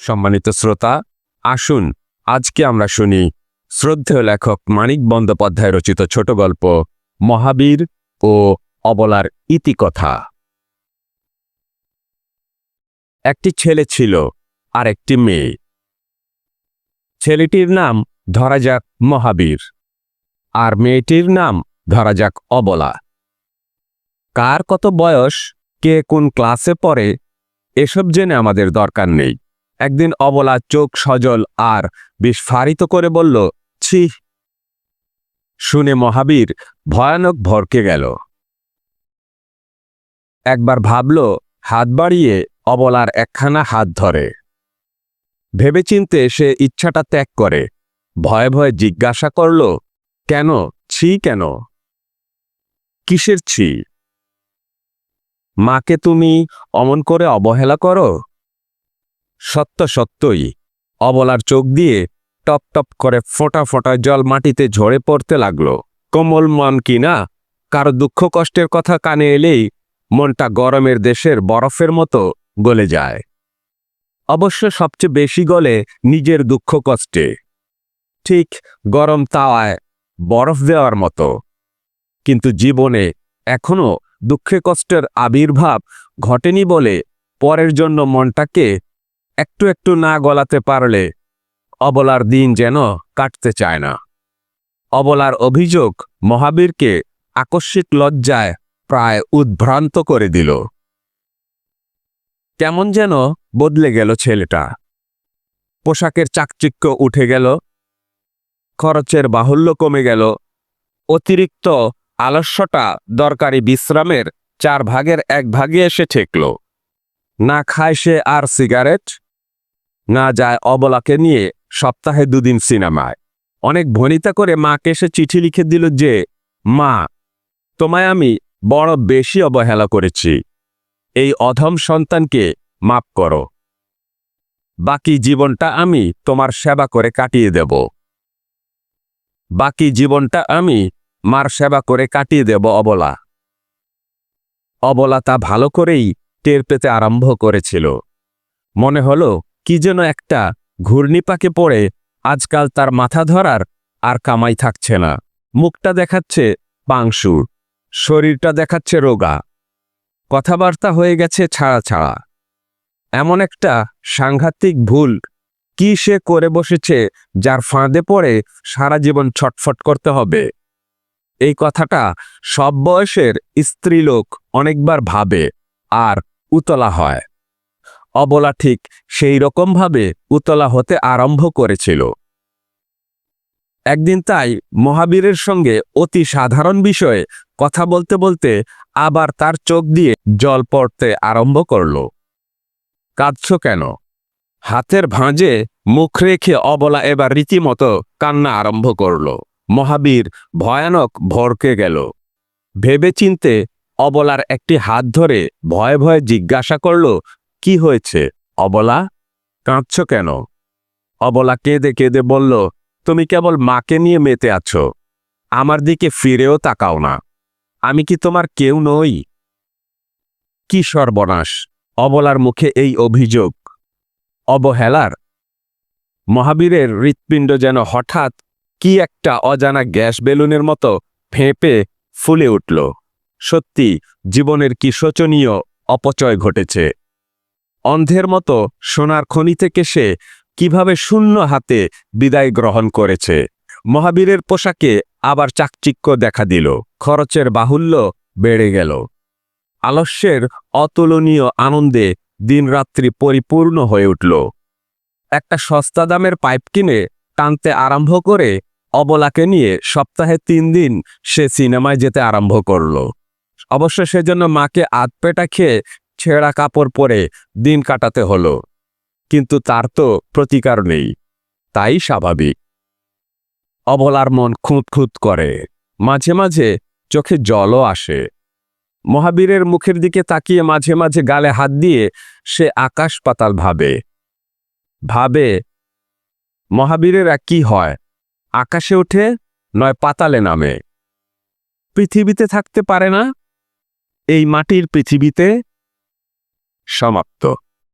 সম্মানিত শ্রোতা, আসুন আজকে আমরা শুনি শ্রদ্ধেয় লেখক মানিক বন্দ্যোপাধ্যায় রচিত ছোট গল্প মহাবীর ও অবলার ইতিকথা। একটি ছেলে ছিল আর একটি মেয়ে। ছেলেটির নাম ধরা যাক মহাবীর, আর মেয়েটির নাম ধরা যাক অবলা। কার কত বয়স, কে কোন ক্লাসে পড়ে, এসব জেনে আমাদের দরকার নেই। একদিন অবলা চোখ সজল আর বিস্ফারিত করে বলল, ছি। শুনে মহাবীর ভয়ানক ভরকে গেল। একবার ভাবল, হাত বাড়িয়ে অবলার একখানা হাত ধরে। ভেবেচিন্তে সে ইচ্ছাটা ত্যাগ করে। ভয়ে ভয়ে জিজ্ঞাসা করল, কেন? ছি কেন? কিসের ছি? মাকে তুমি অমন করে অবহেলা করো? সত্য সত্যই। অবলার চোখ দিয়ে টপ টপ করে ফোঁটা ফোঁটা জল মাটিতে ঝরে পড়তে লাগল। কোমল মন কি না? কারও দুঃখ কষ্টের কথা কানে এলেই মনটা গরমের দেশের বরফের মতো গলে যায়। অবশ্য সবচেয়ে বেশি গলে নিজের দুঃখ কষ্টে। ঠিক গরম তাওয়ায় বরফ দেওয়ার মতো। কিন্তু জীবনে এখনও দুঃখে কষ্টের আবির্ভাব ঘটেনি বলে পরের জন্য মনটাকে একটু একটু না গলাতে পারলে অবলার দিন যেন কাটতে চায় না। অবলার অভিযোগ মহাবীরকে আকস্মিক লজ্জায় প্রায় উদ্ভ্রান্ত করে দিল। কেমন যেন বদলে গেল ছেলেটা। পোশাকের চাকচিক্য উঠে গেল। খরচের বাহুল্য কমে গেল। অতিরিক্ত আলস্যটা দরকারি বিশ্রামের চার ভাগের এক ভাগে এসে ঠেকল। না খায় সে আর সিগারেট? না যায় অবলাকে নিয়ে সপ্তাহে দুদিন সিনেমায়। অনেক ভনিতা করে মাকে এসে চিঠি লিখে দিল যে, মা, তোমায় আমি বড় বেশি অবহেলা করেছি। এই অধম সন্তানকে মাপ করো। বাকি জীবনটা আমি তোমার সেবা করে কাটিয়ে দেব। বাকি জীবনটা আমি মার সেবা করে কাটিয়ে দেব অবলা। অবলা তা ভালো করেই টের পেতে আরম্ভ করেছিল। মনে হলো কি যেন একটা ঘূর্ণিপাকে পড়ে আজকাল তার মাথা ধরার আর কামাই থাকছে না। মুখটা দেখাচ্ছে পাংশুর, শরীরটা দেখাচ্ছে রোগা। কথাবার্তা হয়ে গেছে ছাড়া ছাড়া। এমন একটা সাংঘাতিক ভুল কি সে করে বসেছে যার ফাঁদে পড়ে সারা জীবন ছটফট করতে হবে। এই কথাটা সব বয়সের স্ত্রীলোক অনেকবার ভাবে আর উতলা হয়। অবলা ঠিক সেই রকমভাবে উতলা হতে আরম্ভ করেছিল। একদিন তাই মহাবীরের সঙ্গে অতি সাধারণ বিষয়ে কথা বলতে বলতে আবার তার চোখ দিয়ে জল পড়তে আরম্ভ করল। কাঁদছ কেন? হাতের ভাঁজে মুখ রেখে অবলা এবার রীতিমতো কান্না আরম্ভ করল। মহাবীর ভয়ানক ভরকে গেল। ভেবেচিন্তে অবলার একটি হাত ধরে ভয়ে ভয়ে জিজ্ঞাসা করল কি হয়েছে? অবলা, কাঁদছ কেন? অবলা কেঁদে কেঁদে বলল, তুমি কেবল মাকে নিয়ে মেতে আছো। আমার দিকে ফিরেও তাকাও না। আমি কি তোমার কেউ নই? কি সর্বনাশ! অবলার মুখে এই অভিযোগ। অবহেলার? মহাবীরের হৃৎপিণ্ড যেন হঠাৎ কি একটা অজানা গ্যাস বেলুনের মতো ফেঁপে ফুলে উঠল। সত্যি, জীবনের কি শোচনীয় অপচয় ঘটেছে। অন্ধের মতো সোনার খনি থেকে সে কীভাবে শূন্য হাতে বিদায় গ্রহণ করেছে? মহাবীরের পোশাকে আবার চাকচিক্য দেখা দিল। খরচের বাহুল্য বেড়ে গেল। আলস্যের অতুলনীয় আনন্দে দিনরাত্রি পরিপূর্ণ হয়ে উঠল। একটা সস্তা দামের পাইপ কিনে টানতে আরম্ভ করে অবলাকে নিয়ে সপ্তাহে তিন দিন সে সিনেমায় যেতে আরম্ভ করল। অবশ্য সেজন্য মাকে আধপেটা খেয়ে ছেঁড়া কাপড় পরে দিন কাটাতে হলো। কিন্তু তার তো প্রতিকার নেই। তাই স্বাভাবিক। অবলার মন খুঁত খুঁত করে। মাঝে মাঝে চোখে জলও আসে। মহাবীরের মুখের দিকে তাকিয়ে মাঝে মাঝে গালে হাত দিয়ে সে আকাশ পাতাল ভাবে। ভাবে, মহাবীরেরা কি হয়? আকাশে ওঠে নয় পাতালে নামে। পৃথিবীতে থাকতে পারে না? এই মাটির পৃথিবীতে সমাপ্ত।